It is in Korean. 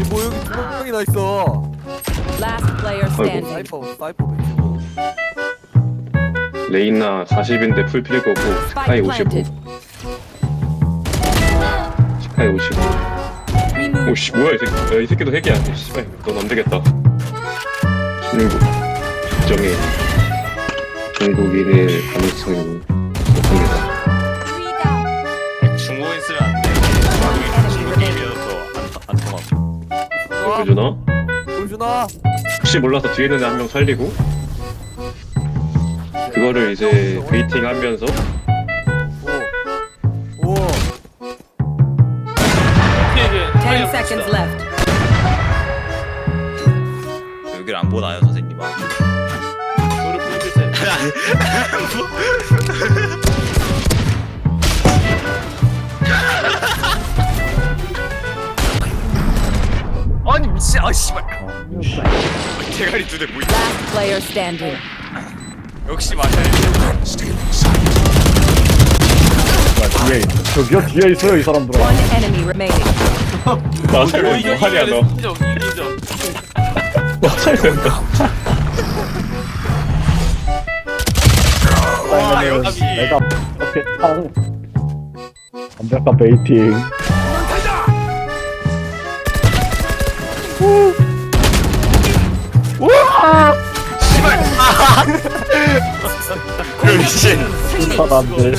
아니 뭐 여기 두 명이 나 있어. Last player standing. 사이퍼 사이퍼 맺히고. 레이나 40인데 풀 필요 거고 스카이 Spike 55 planted. 스카이 55 Remove. 오씨 뭐야 이 새끼 야, 이 새끼도 핵이야 씨발 넌 안 되겠다 중국 특정의 중국인의 가능성이 높습니다. 중국인 쓰면 안 돼. 중국인이어서 안, 안 통하고. 보여주나? 보여주나? 혹시 몰라서 뒤에 있는 애 한 명 살리고 그거를 이제 베이팅 하면서 오. 오. Ten seconds left. 여기를 안 보나요, 선생님아? 너를 부르실세 미친 아 씨발. 대가리 두대 뭐? 있- Last player standing. 역시 마샬. 뒤에 있- 저기요 뒤에 있어요 이 사람들아 One enemy remaining. 마샬 어뭐 이거 하냐 너 인정 인정 여기. 내가 이렇게 탕 완벽한 베이팅 미친. 사람들